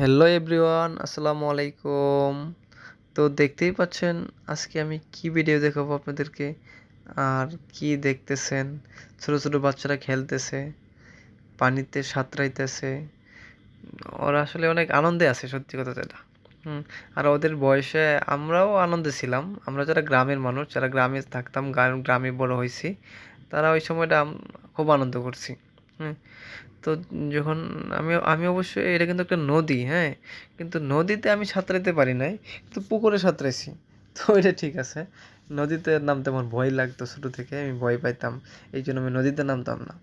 Hello everyone আসসালামু আলাইকুম তো দেখতেই পাচ্ছেন, আজকে আমি কি ভিডিও দেখাবো আপনাদেরকে? আর কি দেখতেছেন? ছোট ছোট বাচ্চারা খেলতেছে, পানিতে সাঁতরাইতেছে। ওরা আসলে অনেক আনন্দে আছে, সত্যি কথা যেটা। হুম, আর ওদের বয়সে আমরাও আনন্দে ছিলাম। আমরা যারা গ্রামের মানুষ, যারা গ্রামে থাকতাম, গ্রামে বড় হয়েছি, তারা ওই সময়টা খুব আনন্দ করছি। হুম। তো যখন আমি আমি অবশ্য, এটা কিন্তু একটা নদী হ্যাঁ? কিন্তু নদীতে আমি সাঁতরাইতে পারি নাই, কিন্তু পুকুরে সাঁতরাইছি। তো এটা ঠিক আছে। নদীতে নামতে আমার ভয় লাগতো ছোটো থেকে, আমি ভয় পাইতাম এই জন্য আমি নদীতে নামতাম না।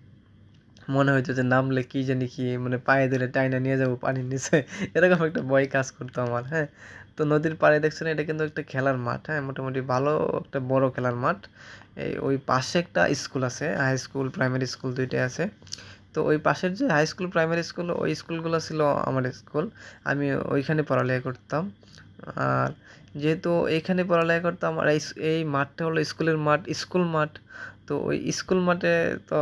মনে হইতো যে নামলে কী জানি কি মানে পায়ে ধরে টাইনা নিয়ে যাব পানির নিচে। এরকম একটা ভয় কাজ করতো আমার হ্যাঁ। তো নদীর পাড়ে দেখছেন, এটা কিন্তু একটা খেলার মাঠ হ্যাঁ মোটামুটি ভালো একটা বড় খেলার মাঠ। এই ওই পাশে একটা স্কুল আছে, হাই স্কুল, প্রাইমারি স্কুল দুইটাই আছে। তো ওই পাশের যে হাই স্কুল, প্রাইমারি স্কুল, ওই স্কুলগুলো ছিল আমার স্কুল। আমি ওইখানে পড়ালেখা করতাম। আর যেহেতু এখানে পড়ালেখা করতাম আর এই এই মাঠটা হলো স্কুলের মাঠ, স্কুল মাঠ। তো ওই স্কুল মাঠে তো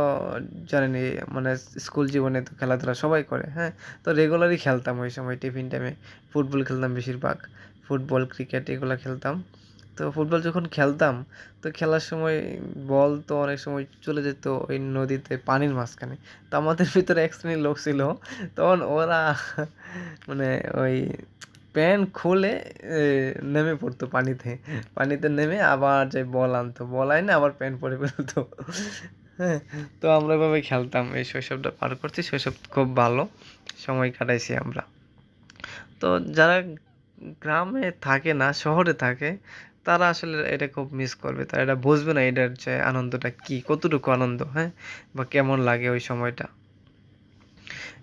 জানেনি মানে স্কুল জীবনে তো খেলাধুলা সবাই করে হ্যাঁ? তো রেগুলারই খেলতাম ওই সময় টিফিন টাইমে ফুটবল খেলতাম বেশিরভাগ। ফুটবল ক্রিকেট এগুলো খেলতাম। তো ফুটবল যখন খেলতাম, তো খেলার সময় বল তো অনেক সময় চলে যেত ওই নদীতে, পানির মাঝখানে। তো আমাদের ভিতরে এক শ্রেণির লোক ছিল, তখন ওরা মানে ওই প্যান্ট খুলে নেমে পড়তো পানিতে। পানিতে নেমে আবার যে বল আনতো। বল আইনে আবার প্যান্ট পরে ফেলতো। হ্যাঁ তো আমরা এভাবে খেলতাম। এই শৈশবটা পার করছি। শৈশব খুব ভালো। সময় কাটাইছি আমরা। তো যারা গ্রামে থাকে না, শহরে থাকে, তারা আসলে এটা খুব মিস করবে। তারা এটা বুঝবে না এটার যে আনন্দটা কি, কতটুকু আনন্দ হ্যাঁ? বা কেমন লাগে ওই সময়টা?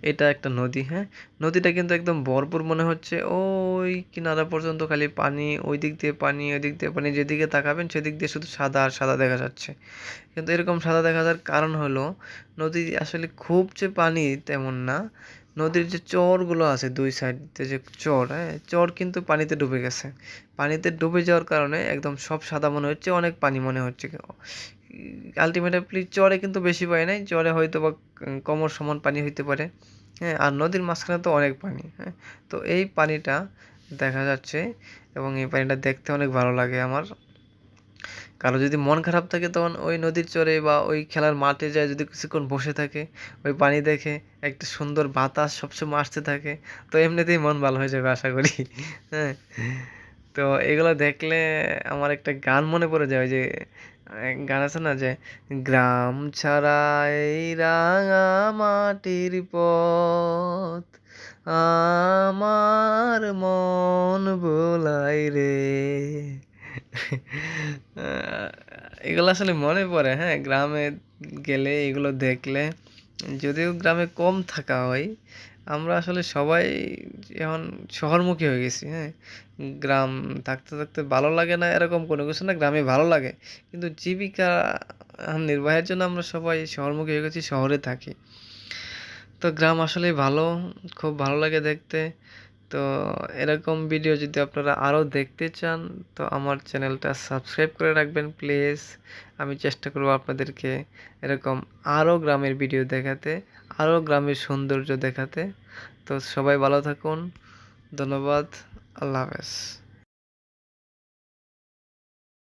এটা একটা নদী হ্যাঁ? নদীটা কিন্তু একদম ভরপুর মনে হচ্ছে। ওই কিনারা পর্যন্ত খালি পানি ওই দিক দিয়ে পানি ওই দিক দিয়ে পানি, যেদিকে তাকাবেন সেদিক দিয়ে শুধু সাদা আর সাদা দেখা যাচ্ছে। কিন্তু এরকম সাদা দেখা যাওয়ার কারণ হলো, নদী আসলে খুব যে পানি তেমন না, নদীর যে চরগুলো আছে দুই সাইডে যে চর হ্যাঁ? চর কিন্তু পানিতে ডুবে গেছে। পানিতে ডুবে যাওয়ার কারণে একদম সব সাদা মনে হচ্ছে, অনেক পানি মনে হচ্ছে। আলটিমেটলি চরে কিন্তু বেশি পানি নাই চরে হয়তো বা কমর সমান পানি হইতে পারে হ্যাঁ আর নদীর মাঝখানে তো অনেক পানি হ্যাঁ তো এই পানিটা দেখা যাচ্ছে এবং এই পানিটা দেখতে অনেক ভালো লাগে আমার। কারও যদি মন খারাপ থাকে তখন ওই নদীর চরে বা ওই খেলার মাঠে যায় যদি কিছুক্ষণ বসে থাকে, ওই পানি দেখে একটা সুন্দর বাতাস সবসময় আসতে থাকে, তো এমনিতেই মন ভালো হয়ে যাবে আশা করি হ্যাঁ তো এগুলো দেখলে আমার একটা গান মনে পড়ে যায় যে গান আছে না যে, গ্রাম ছাড়া এই রাঙা মাটির পথ, আমার মন বোলাই রে। এগুলো আসলে মনে পড়ে হ্যাঁ? গ্রামে গেলে এগুলো দেখলে, যদিও গ্রামে কম থাকা হয় আমরা আসলে সবাই এখন শহরমুখী হয়ে গেছি হ্যাঁ? গ্রাম থাকতে থাকতে ভালো লাগে না এরকম কোনো কিছু না, গ্রামে ভালো লাগে। কিন্তু জীবিকা নির্বাহের জন্য আমরা সবাই শহরমুখী হয়ে গেছি, শহরে থাকি। তো গ্রাম আসলে ভালো, খুব ভালো লাগে দেখতে। তো এরকম ভিডিও যদি আপনারা আরও দেখতে চান, তো আমার চ্যানেলটা সাবস্ক্রাইব করে রাখবেন প্লিজ আমি চেষ্টা করব আপনাদেরকে এরকম আরও গ্রামের ভিডিও দেখাতে আরও গ্রামের সৌন্দর্য দেখাতে। তো সবাই ভালো থাকুন। ধন্যবাদ। আল্লাহ হাফেজ।